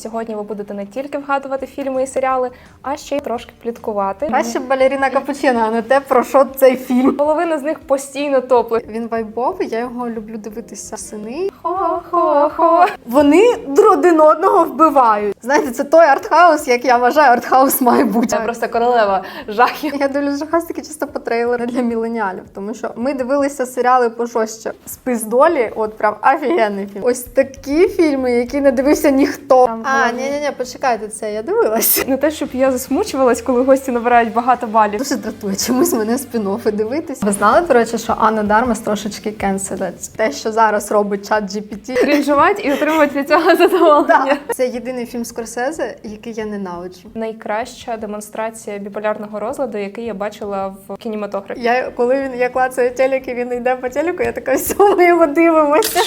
Сьогодні ви будете не тільки вгадувати фільми і серіали, а ще й трошки пліткувати. Краще балеріна Капучино, а не те, про що цей фільм. Половина з них постійно топлить. Він вайбовий, я його люблю дивитися сини. Хо-хо-хо. Вони один одного вбивають. Знаєте, це той артхаус, як я вважаю, артхаус має бути. Це просто королева жахів. Я дивлюсь жахастики чисто по трейлеру для міленіалів, тому що ми дивилися серіали пожорстче. Спис долі, от прям офігенний фільм. Ось такі фільми, які не дивився ніхто. Там а, ні, ні, ні, почекайте це. Я дивилася. Не те, щоб я засмучувалась, коли гості набирають багато балів. Дуже дратує чомусь мене спін-оффи дивитись. Ви знали, до речі, що Анна Дармас трошечки кенселить? Те, що зараз робить чат GPT. Крінжувати і отримувати від цього задоволення. Це єдиний фільм Скорсезе, який я ненавиджу. Найкраща демонстрація біполярного розладу, який я бачила в кінематографі. Я коли він я клацаю телек і він йде по телеку, я така все, ми його дивимося.